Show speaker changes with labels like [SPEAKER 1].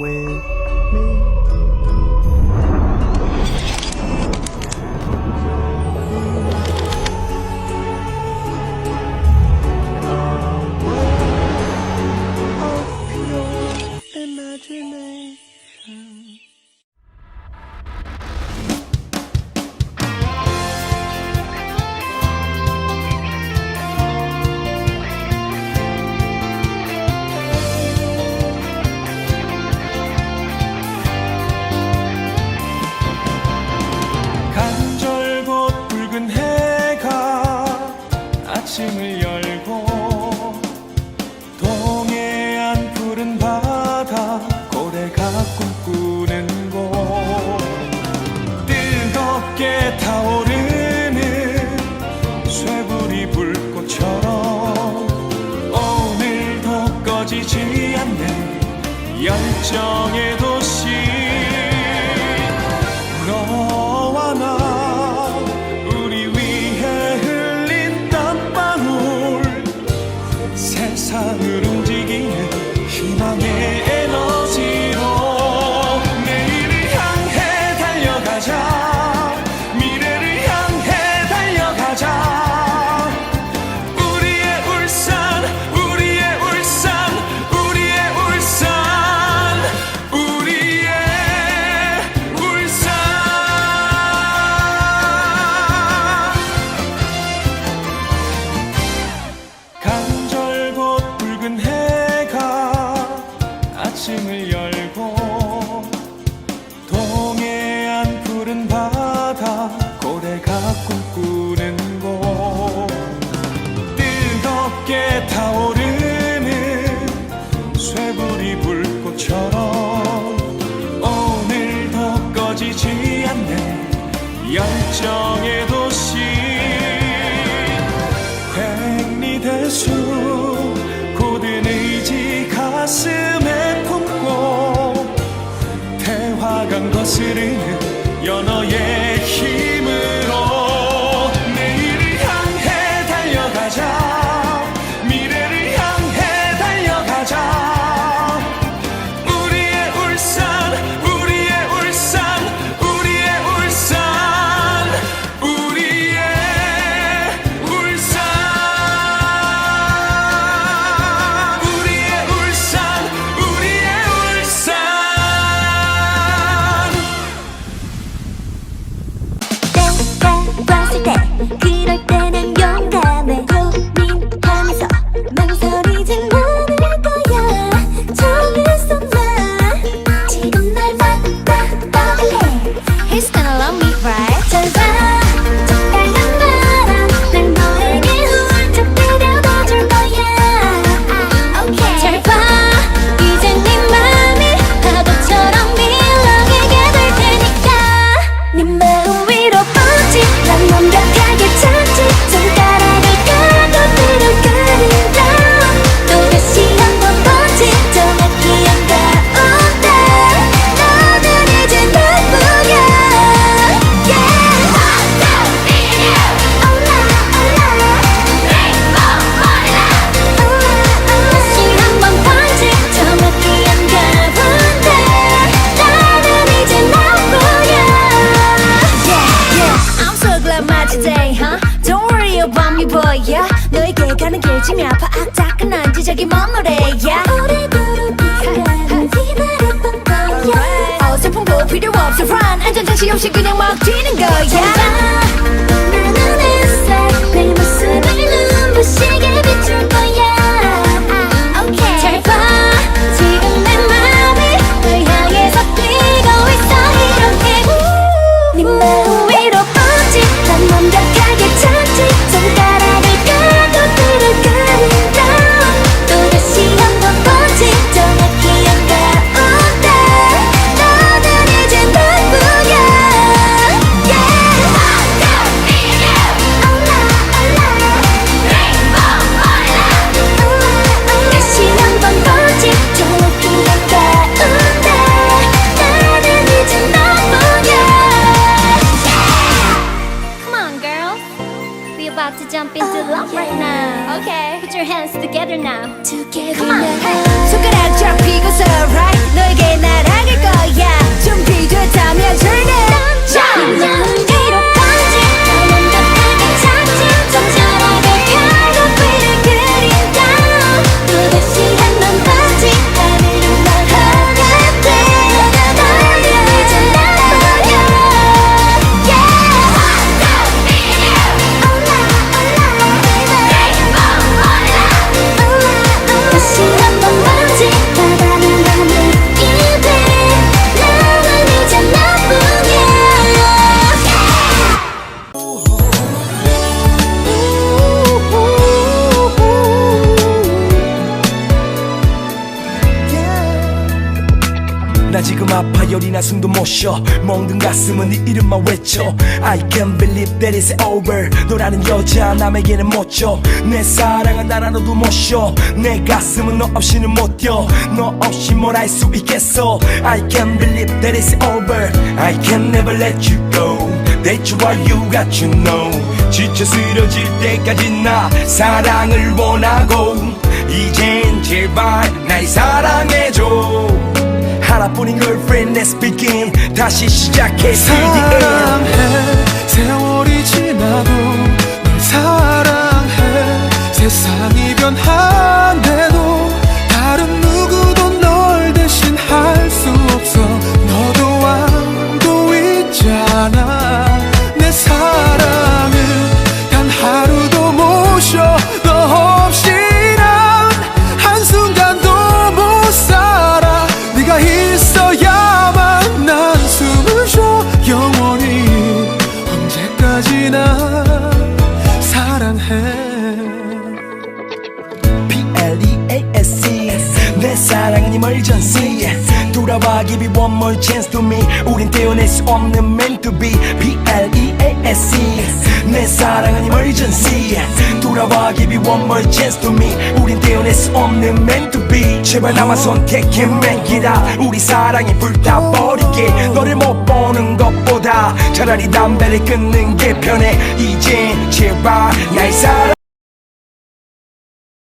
[SPEAKER 1] With. 笑也多。 열정의 도시. 횡리대수 고든 의지 가슴에 품고 태화강 거스르는 연어의
[SPEAKER 2] 심이 아파. 아, 악착한 지적이 머무래. 야. 오래도록 기다렸던 거야. 아, 어설픈 거 필요 없어. Run. 안전장치 없이 그냥 막 뛰는 거야. We're about to jump into oh, love right now. Okay, put your hands together now. Together Come on. Hey. 손가락 쫙 펴고서 right. 너에게 날
[SPEAKER 3] 안길 거야. 준비됐다면 turn it. 나 열이나 숨도 못 쉬어. 멍든 가슴은 네 이름만 외쳐. I can't believe that it's over. 너라는 여자 남에게는 못줘내 사랑은 나라너도 못쉬내 가슴은 너 없이는 못 뛰어. 너 없이 뭘 할 수 있겠어? I can't believe that it's over. I can never let you go. That's why you got to know. 지쳐 쓰러질 때까지 나 사랑을 원하고 이젠 제발 날 사랑해줘 하나뿐인 girlfriend let's begin. 다시 시작해
[SPEAKER 4] 사랑해 세월이 지나도 널 사랑해. 세상이 변한
[SPEAKER 3] emergency 돌아와 give me one more chance to me 우린 떼어낼 수 없는 meant to be P-L-E-A-S-E 내 사랑은 emergency 돌아와 give me one more chance to me 우린 떼어낼 수 없는 meant to be 제발 나만 선택해 맨기라 우리 사랑이 불타버리게 너를 못 보는 것보다 차라리 담배를 끊는 게 편해 이젠 제발 날 사랑